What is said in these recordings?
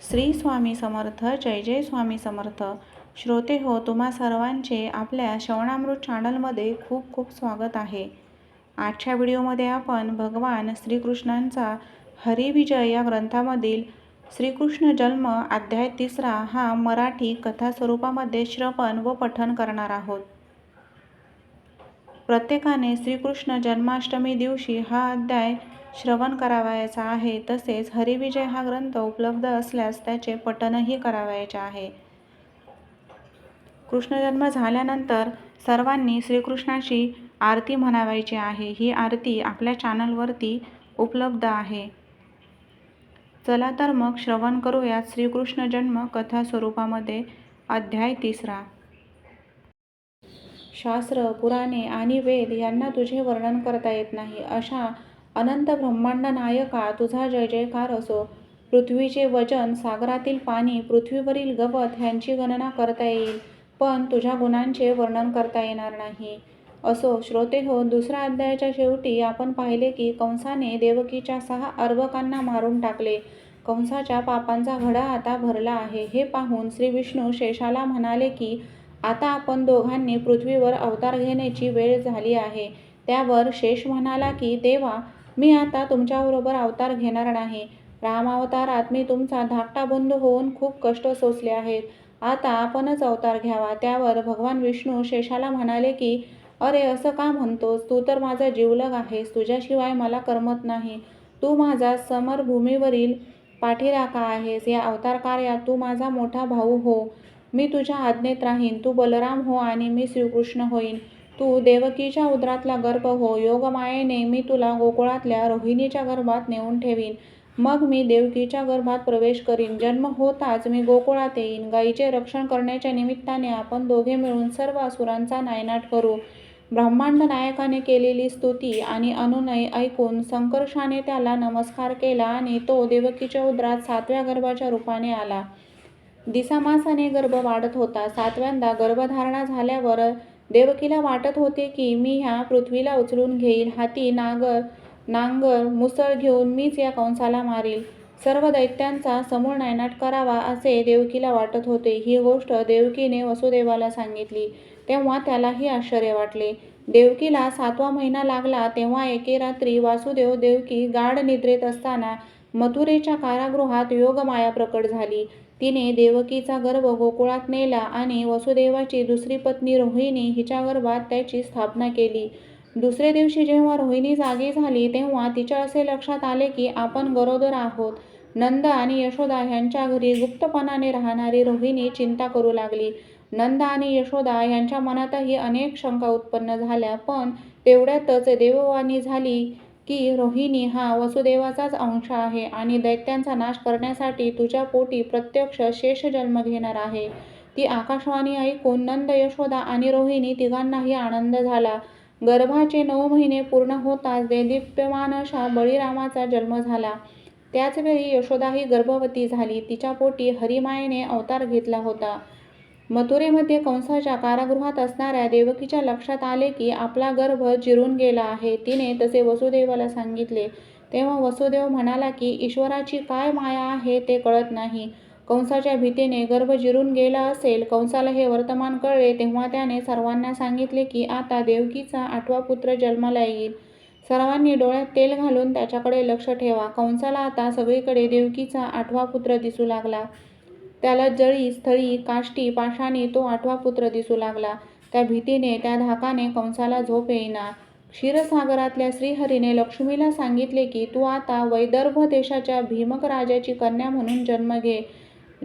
श्री स्वामी समर्थ जय जय स्वामी समर्थ. श्रोते हो तुम्हा सर्वांचे आपल्या श्रवणामृत चॅनलमध्ये खूप खूप स्वागत आहे. आजच्या व्हिडिओमध्ये आपण भगवान श्रीकृष्णांचा हरिविजय या ग्रंथामधील श्रीकृष्ण जन्म अध्याय तिसरा हा मराठी कथा स्वरूपामध्ये श्रवण व पठण करणार आहोत. प्रत्येकाने श्रीकृष्ण जन्माष्टमी दिवशी हा अध्याय श्रवण करावयाचा आहे. तसेच हरिविजय हा ग्रंथ उपलब्ध असल्यास त्याचे पठनही करावयाचे आहे. कृष्णजन्म झाल्यानंतर सर्वांनी श्रीकृष्णाची आरती म्हणावायची आहे. ही आरती आपल्या चॅनलवरती उपलब्ध आहे. चला तर मग श्रवण करूयात. श्रीकृष्ण जन्म कथा स्वरूपामध्ये अध्याय तिसरा. शास्त्र पुराणे आणि वेद यांना तुझे वर्णन करता येत नाही. अशा अनंत ब्रह्मांड नायका तुझा जय जयकार असो. पृथ्वीचे वजन सागरातील पाणी पृथ्वीवरील गवत ह्यांची गणना करता येईल पण तुझ्या गुणांचे वर्णन करता येणार नाही. असो श्रोते हो दुसऱ्या अध्यायाच्या शेवटी आपण पाहिले की कंसाने देवकीच्या सहा अर्भकांना मारून टाकले. कंसाच्या पापांचा घडा आता भरला आहे. हे पाहून श्री विष्णू शेषाला म्हणाले की आता आपण दोघांनी पृथ्वीवर अवतार घेण्याची वेळ झाली आहे. त्यावर शेष म्हणाला की देवा मी आता तुमच्याबरोबर अवतार घेणार नाही. रामावतारात मी तुमचा धाकटा बंधू होऊन खूप कष्ट सोसले आहेत. आता आपणच अवतार घ्यावा. त्यावर भगवान विष्णू शेषाला म्हणाले की अरे असं का म्हणतोस? तू तर माझा जीवलग आहेस. तुझ्याशिवाय मला करमत नाही. तू माझा समरभूमीवरील पाठीराखा आहेस. या अवतार कार्यात तू माझा मोठा भाऊ हो. मी तुझ्या आज्ञेत राहीन तू बलराम हो आणि मी श्रीकृष्ण होईन. तू देवकीच्या उदरातला गर्भ हो योगमायेने मी तुला गोकुळातल्या रोहिणीच्या गर्भात नेऊन ठेवीन. मग मी देवकीच्या गर्भात प्रवेश करीन. जन्म होताच मी गोकुळात येईन. गायीचे रक्षण करण्याच्या निमित्ताने आपण दोघे मिळून सर्व असुरांचा नायनाट करू. ब्रह्मांड नायकाने केलेली स्तुती आणि अनुनय ऐकून संकर्षाने त्याला नमस्कार केला आणि तो देवकीच्या उदरात सातव्या गर्भाच्या रूपाने आला. दिसामासाने गर्भ वाढत होता. सातव्यांदा गर्भधारणा झाल्यावर देवकीला वाटत होते की मी ह्या पृथ्वीला उचलून घेईल. हाती नागर नांगर मुसळ घेऊन मीच या कंसाला मारील. सर्व दैत्यांचा समूळ नायनाट करावा असे देवकीला वाटत होते. ही गोष्ट देवकीने वसुदेवाला सांगितली. तेव्हा त्यालाही आश्चर्य वाटले. देवकीला सातवा महिना लागला. तेव्हा एके रात्री वासुदेव देवकी गाढ निद्रेत असताना मथुरेच्या कारागृहात योगमाया प्रकट झाली. तिने देवकीचा गर्भ गोकुळात नेला आणि वसुदेवाची दुसरी पत्नी रोहिणी हिच्या गर्भात त्याची स्थापना केली. दुसरे दिवशी जेव्हा रोहिणी जागी झाली तेव्हा तिच्या असे लक्षात आले की आपण गरोदर आहोत. नंद आणि यशोदा ह्यांच्या घरी गुप्तपणाने राहणारी रोहिणी चिंता करू लागली. नंद आणि यशोदा यांच्या मनातही अनेक शंका उत्पन्न झाल्या पण तेवढ्यातच देववाणी झाली. की रोहिणी हा वसुदेवाचाच अंश आहे आणि दैत्यांचा नाश करण्यासाठी तुझ्या पोटी प्रत्यक्ष शेष जन्म घेणार आहे. ती आकाशवाणी ऐकून नंद यशोदा आणि रोहिणी तिघांनाही आनंद झाला. गर्भाचे नऊ महिने पूर्ण होताच देदीप्यमान अशा बळीरामाचा जन्म झाला. त्याचवेळी यशोदाही गर्भवती झाली. तिच्या पोटी हरिमायेने अवतार घेतला होता. मथुरेमध्ये कंसाच्या कारागृहात असणाऱ्या देवकीच्या लक्षात आले की आपला गर्भ जिरून गेला आहे. तिने तसे वसुदेवाला सांगितले. तेव्हा वसुदेव म्हणाला की ईश्वराची काय माया आहे ते कळत नाही. कंसाच्या भीतीने गर्भ जिरून गेला असेल कंसाला हे वर्तमान कळले तेव्हा त्याने सर्वांना सांगितले की आता देवकीचा आठवा पुत्र जन्माला येईल. सर्वांनी डोळ्यात तेल घालून त्याच्याकडे लक्ष ठेवा. कंसाला आता सगळीकडे देवकीचा आठवा पुत्र दिसू लागला. त्याला जळी स्थळी काष्टी पाषाणी तो आठवा पुत्र दिसू लागला. त्या भीतीने त्या धाकाने कंसाला झोप येईना. क्षीरसागरातल्या श्रीहरीने लक्ष्मीला सांगितले की तू आता वैदर्भ देशाच्या भीमक राजाची कन्या म्हणून जन्म घे.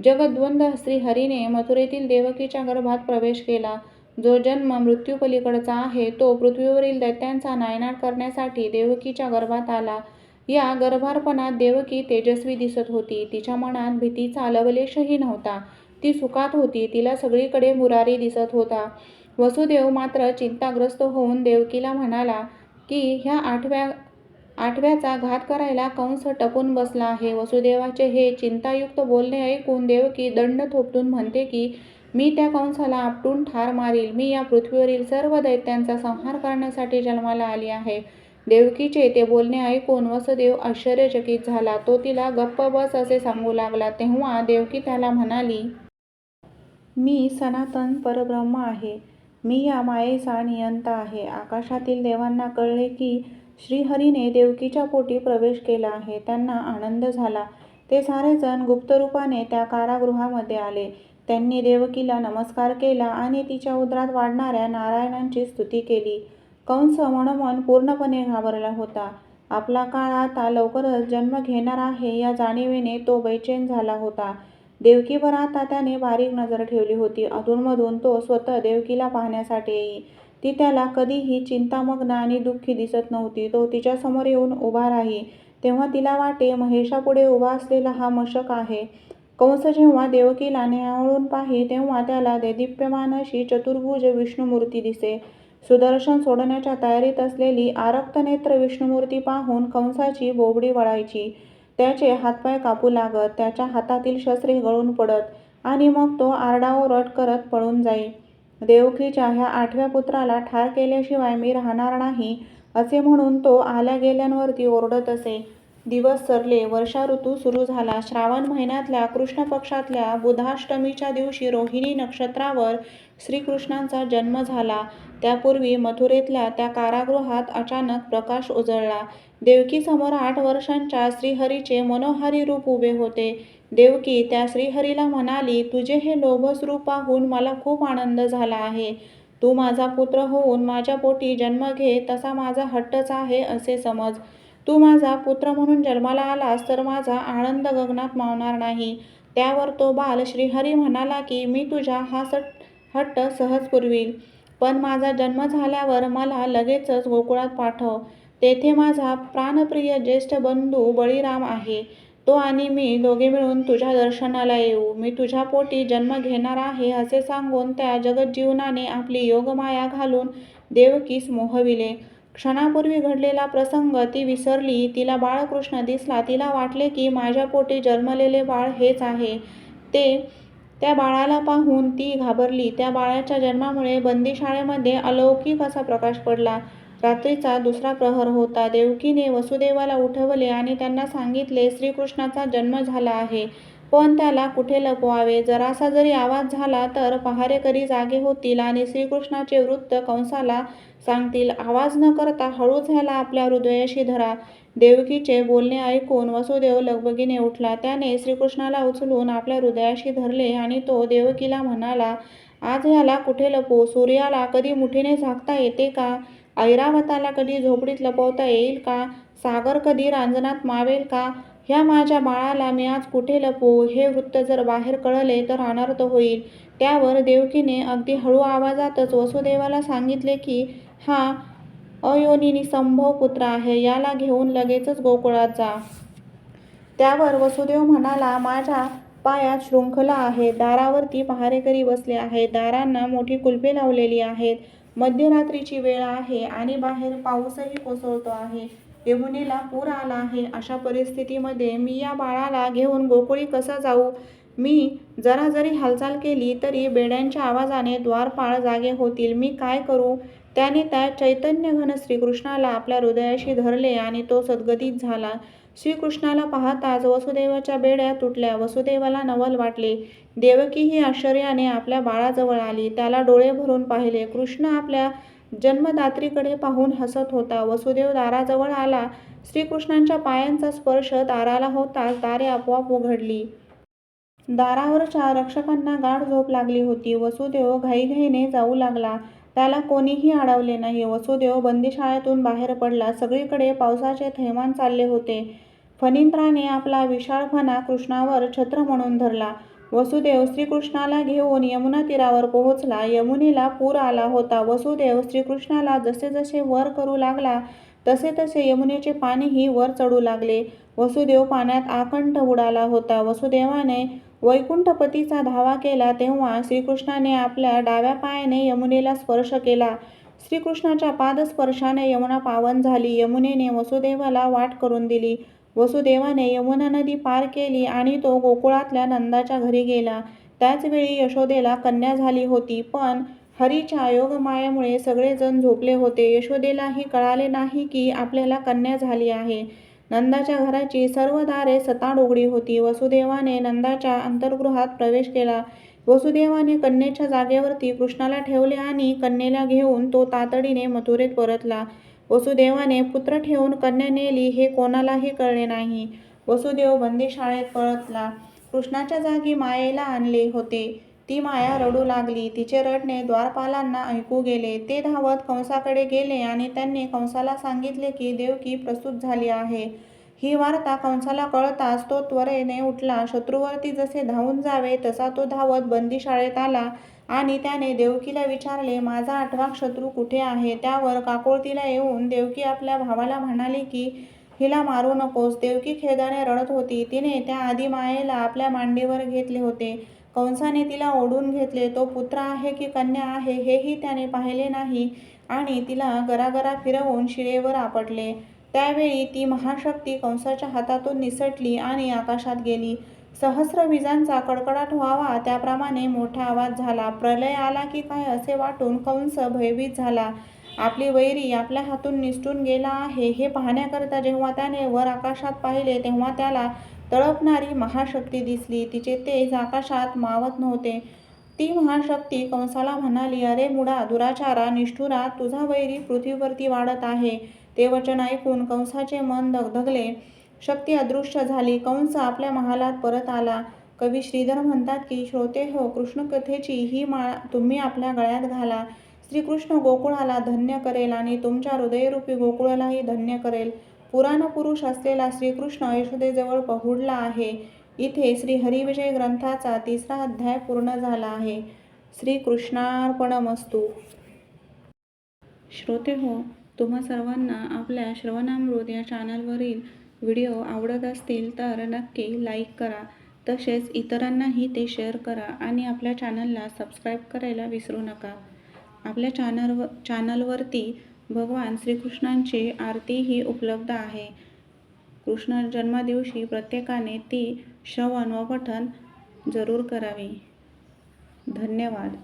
जगद्वंद श्रीहरीने मथुरेतील देवकीच्या गर्भात प्रवेश केला. जो जन्म मृत्यूपलीकडचा आहे तो पृथ्वीवरील दैत्यांचा नायनाट करण्यासाठी देवकीच्या गर्भात आला. या गर्भारपणात देवकी तेजस्वी दिसत होती. तिच्या मनात भीतीचा लवलेशही नव्हता. ती सुखात होती. तिला सगळीकडे मुरारी दिसत होता. वसुदेव मात्र चिंताग्रस्त होऊन देवकीला म्हणाला की ह्या आठव्या आठव्याचा घात करायला कंस टपून बसला आहे. वसुदेवाचे हे चिंतायुक्त बोलणे ऐकून देवकी दंड थोपटून म्हणते की मी त्या कंसाला आपटून ठार मारील. मी या पृथ्वीवरील सर्व दैत्यांचा संहार करण्यासाठी जन्माला आली आहे. देवकीचे ते बोलणे ऐकून वसुदेव आश्चर्यचकित झाला. तो तिला गप्प बस असे सांगू लागला. तेव्हा देवकी त्याला म्हणाली, मी सनातन परब्रह्म आहे. मी या मायेचा नियंता आहे. आकाशातील देवांना कळले की श्रीहरीने देवकीच्या पोटी प्रवेश केला आहे. त्यांना आनंद झाला. ते सारेजण गुप्तरूपाने त्या कारागृहामध्ये आले. त्यांनी देवकीला नमस्कार केला आणि तिच्या उदरात वाढणाऱ्या नारायणांची स्तुती केली. कंस मनोमन पूर्णपणे घाबरला होता. आपला काळ आता लवकरच जन्म घेणार आहे या जाणीवेने तो बैचेन झाला होता. देवकीवर आता त्याने बारीक नजर ठेवली होती. अधूनमधून तो स्वतः देवकीला पाहण्यासाठी येई. ती त्याला कधीही चिंतामग्न आणि दुःखी दिसत नव्हती. तो तिच्यासमोर येऊन उभा राही, तेव्हा तिला वाटे महेशापुढे उभा असलेला हा मशक आहे. कंस जेव्हा देवकीला न्यावळून पाही, तेव्हा त्याला देदीप्यमान अशी चतुर्भुज विष्णुमूर्ती दिसे. सुदर्शन सोडण्याच्या तयारीत असलेली आरक्तनेत्र विष्णुमूर्ती पाहून कंसाची बोबडी वळायची. त्याचे हातपाय कापू लागत. त्याच्या हातातील शस्त्रे गळून पडत आणि मग तो आरडाओरड करत पळून जाई. देवकीच्या ह्या आठव्या पुत्राला ठार केल्याशिवाय मी राहणार नाही असे म्हणून तो आल्या गेल्यांवरती ओरडत असे. दिवस सरले. वर्षा ऋतू सुरू झाला. श्रावण महिन्यातल्या कृष्ण पक्षातल्या बुधाष्टमीच्या दिवशी रोहिणी नक्षत्रावर श्रीकृष्णांचा जन्म झाला. त्यापूर्वी मथुरेतल्या त्या कारागृहात अचानक प्रकाश उजळला. देवकीसमोर आठ वर्षांच्या श्रीहरीचे मनोहारी रूप उभे होते. देवकी त्या श्रीहरीला म्हणाली, तुझे हे लोभस रूप पाहून मला खूप आनंद झाला आहे. तू माझा पुत्र होऊन माझ्या पोटी जन्म घे तसा माझा हट्टच आहे असे समज. तू माझा पुत्र म्हणून जन्माला आलास तर माझा आनंद गगनात मावणार नाही. त्यावर तो बाल श्रीहरी म्हणाला की मी तुझ्या हा हट्ट सहज पुरवील. पण माझा जन्म झाल्यावर मला लगेचच गोकुळात पाठव. तेथे माझा प्राणप्रिय ज्येष्ठ बंधू बळीराम आहे. तो आणि मी दोघे मिळून तुझ्या दर्शनाला येऊ. मी तुझ्या पोटी जन्म घेणार आहे असे सांगून त्या जगज्जीवनाने आपली योगमाया घालून देवकीस मोहविले. क्षणापूर्वी घडलेला प्रसंग ती विसरली. तिला बाळकृष्ण दिसला. तिला वाटले की माझ्या पोटी जन्मलेले बाळ हेच आहे ते. त्या बाळाला पाहून ती घाबरली. त्या बाळाच्या जन्मामुळे बंदीशाळेमध्ये अलौकिक असा प्रकाश पडला. रात्रीचा दुसरा प्रहर होता. देवकीने वसुदेवाला उठवले आणि त्यांना सांगितले श्रीकृष्णाचा जन्म झाला आहे. पण त्याला कुठे लपवावे? जरासा जरी आवाज झाला तर पहारेकरी जागे होतील आणि श्रीकृष्णाचे वृत्त कंसाला सांगतील. आवाज न करता हळूच ह्याला आपल्या हृदयाशी धरा. देवकीचे बोलणे ऐकून वसुदेव लगबगीने उठला. त्याने श्रीकृष्णाला उचलून आपल्या हृदयाशी धरले आणि तो देवकीला म्हणाला, आज ह्याला कुठे लपवू? सूर्याला कधी मुठीने झाकता येते का? ऐरावताला कधी झोपडीत लपवता येईल का? सागर कधी रांजणात मावेल का? ह्या माझ्या बाळाला मी आज कुठे लपवू? हे वृत्त जर बाहेर कळले तर अनर्थ होईल. त्यावर देवकीने अगदी हळू आवाजातच वसुदेवाला सांगितले की हा अयोनिनी संभव पुत्र आहे. याला घेऊन लगेचच गोकुळात जा. त्यावर वसुदेव म्हणाला, माझ्या पायात शृंखला आहे दारावरती पहारेकरी बसले आहेत. दारांना मोठी कुलुपे लावलेली आहेत. मध्यरात्रीची वेळ आहे आणि बाहेर पाऊसही कोसळतो आहे. यमुनेला पूर आला आहे. अशा परिस्थितीमध्ये मी या बाळाला घेऊन गोकुळी कसा जाऊ? मी जरा जरी हालचाल केली तरी बेड्यांच्या आवाजाने द्वारपाळ जागे होतील. मी काय करू? त्याने त्या चैतन्यघन श्रीकृष्णाला आपल्या हृदयाशी धरले आणि तो सद्गतीत झाला. श्रीकृष्णाला पाहताच वसुदेवाच्या बेड्या तुटल्या. वसुदेवाला नवल वाटले. देवकी ही आश्चर्याने आपल्या बाळाजवळ आली. त्याला डोळे भरून पाहिले. कृष्ण आपल्या जन्मदात्रीकडे पाहून हसत होता. वसुदेव दाराजवळ आला. श्रीकृष्णांच्या पायांचा स्पर्श दाराला होताच दारे आपोआप उघडली. दारावरच्या रक्षकांना गाढ झोप लागली होती. वसुदेव घाईघाईने जाऊ लागला. त्याला कोणीही अडवले नाही. वसुदेव बंदीशाळेतून बाहेर पडला. सगळीकडे पावसाचे थैमान चालले होते. फणिंद्राने आपला विशाळ फणा कृष्णावर छत्र म्हणून धरला. वसुदेव श्रीकृष्णाला घेऊन यमुना तीरावर पोहोचला. यमुनेला पूर आला होता. वसुदेव श्रीकृष्णाला जसे जसे वर करू लागला तसे तसे यमुनेचे पाणीही वर चढू लागले. वसुदेव पाण्यात आकंठ उडाला होता. वसुदेवाने वैकुंठपतीचा धावा केला तेव्हा श्रीकृष्णाने आपल्या डाव्या पायाने यमुनेला स्पर्श केला. श्रीकृष्णाच्या पादस्पर्शाने यमुना पावन झाली. यमुनेने वसुदेवाला वाट करून दिली. वसुदेवाने यमुना नदी पार केली आणि तो गोकुळातल्या नंदाच्या घरी गेला. त्याचवेळी यशोदेला कन्या झाली होती. पण हरीच्या योगमायामुळे सगळेजण झोपले होते. यशोदेलाही कळाले नाही की आपल्याला कन्या झाली आहे. नंदाच्या घराची सर्व दारे सताड उघडी होती. वसुदेवाने नंदाच्या अंतर्गृहात प्रवेश केला. वसुदेवाने कन्येच्या जागेवरती कृष्णाला ठेवले आणि कन्येला घेऊन तो तातडीने मथुरेत परतला. वसुदेवाने पुत्र ठेवून कन्या नेली हे कोणालाही कळले नाही. वसुदेव बंदीशाळेत पळतला कृष्णाच्या जागी मायेला आणले होते. ती माया रडू लागली. तिचे रडणे द्वारपालांना ऐकू गेले. ते धावत कंसाकडे गेले आणि त्यांनी कंसाला सांगितले की देवकी प्रसूत झाली आहे. ही वार्ता कंसाला कळताच तो त्वरेने उठला. शत्रूवरती जसे धावून जावे तसा तो धावत बंदीशाळेत आला आणि त्याने देवकीला विचारले, माझा आठवा शत्रू कुठे आहे? त्यावर काकोळतीला येऊन देवकी आपल्या भावाला म्हणाली की हिला मारू नकोस. देवकी खेदाने रडत होती. तिने त्या आधी मायेला आपल्या मांडीवर घेतले होते. कंसाने तिला ओढून घेतले. तो पुत्र आहे की कन्या आहे हेही त्याने पाहिले नाही आणि तिला गरागरा फिरवून शिळेवर आपटले. त्यावेळी ती महाशक्ती कंसाच्या हातातून निसटली आणि आकाशात गेली. सहस्र विजांचा कडकडाट व्हावा त्याप्रमाणे मोठा आवाज झाला. प्रलय आला की काय असे वाटून कंस भयभीत झाला. आपली वैरी आपल्या हातून निसटून गेला आहे हे पाहण्याकरता जेव्हा त्याने वर आकाशात पाहिले तेव्हा त्याला तळपणारी महाशक्ती दिसली. तिचे तेज आकाशात मावत नव्हते. ती महाशक्ती कंसाला म्हणाली, अरे मुडा दुराचारा, निष्ठुरा, तुझा वैरी पृथ्वीवरती वाढत आहे. ते वचन ऐकून कंसाचे मन दगदगले. शक्ती अदृश्य झाली. कंस आपल्या महालात परत आला. कवी श्रीधर म्हणतात की, श्रोतेहो, कृष्णकथेची ही माळ तुम्ही आपल्या गळ्यात घाला. श्रीकृष्ण गोकुळाला धन्य करेल आणि तुमच्या हृदयरूपी गोकुळालाही धन्य करेल. पुराणपुरुष असलेला श्रीकृष्ण यशोदेजवळ पहुडला आहे. इथे श्रीहरिविजय ग्रंथाचा तिसरा अध्याय पूर्ण झाला आहे. श्रीकृष्णार्पणमस्तु. श्रोतेहो, तुम्हा सर्वांना आपल्या श्रवणामृत या चॅनलवरील व्हिडिओ आवडत असतील तर नक्की लाईक करा. तसेच इतरांनाही ते शेअर करा आणि आपल्या चॅनलला सबस्क्राईब करायला विसरू नका. आपल्या चॅनलव चॅनलवरती भगवान श्रीकृष्णांची आरतीही उपलब्ध आहे. कृष्ण जन्मदिवशी प्रत्येकाने ती श्रवण व पठण जरूर करावी धन्यवाद.